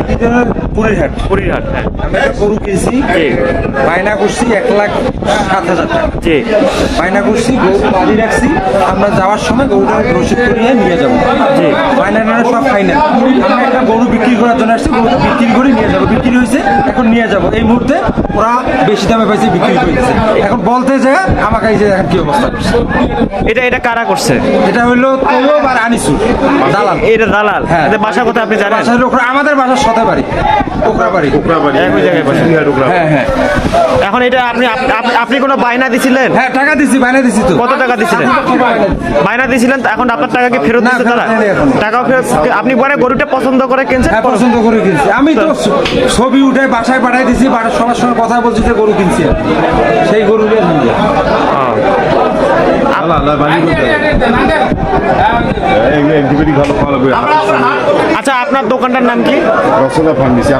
কি পুরীর হাট হ্যাঁ। আমি একটা গরু কিনছি। জি। বায়না করছি এক লাখ সাত হাজার টাকা। জি। বায়না করছি গরু বাড়ি রাখছি। আমরা যাওয়ার সময় গরুটা রসিদ করিয়ে নিয়ে যাব। টানা সব ফাইনাল আমরা একটা গরু বিক্রি করার জন্য আসছি গরুটা বিক্রি করে নিয়ে যাব। বিক্রি হয়েছে এখন নিয়ে যাব। এই মুহূর্তে ওরা বেশি দামে পাইছে বিক্রি করেছে এখন বলতে যে আমাকে এই যে এখন কি অবস্থা এটা এটা কারা করছে? এটা হইল তৈয়ব আর আনিসুর দালাল। এটা দালাল। হ্যাঁ। বাসা কোথায় আপনি জানেন? আমাদের বাসার সাথে বাড়ি। ওখরা বাড়ি একই জায়গায় বসে। হ্যাঁ হ্যাঁ এখন এটা আপনি আপ- আপ- আপনি কোনো বায়না দিছিলেন হ্যাঁ টাকা দিছি বায়না দিছি তো কত টাকা দিছিলেন বায়না দিছিলেন এখন আপনার টাকা কি ফেরত না, দিচ্ছে ফেরত তারা দেয়নি এখনও। টাকাও ফেরত আপনি পরে গরুটা পছন্দ করে কিনছেন হ্যাঁ পছন্দ করে কিনছি আমি তো ছ- ছবি উঠে বাসায় পাঠাই দিছি বাসার সবার সঙ্গে কথা বলছি যে গরু কিনছি আমি। সেই গরু নিয়ে আমি যাই। আল্লাহ আল্লাহ বাড়ি করতে এই অ্যান্টিবায়োটিক ভালো খাওয়া লাগবে আচ্ছা আপনার দোকানটার নাম কি রসগোল্লা ফার্মেসি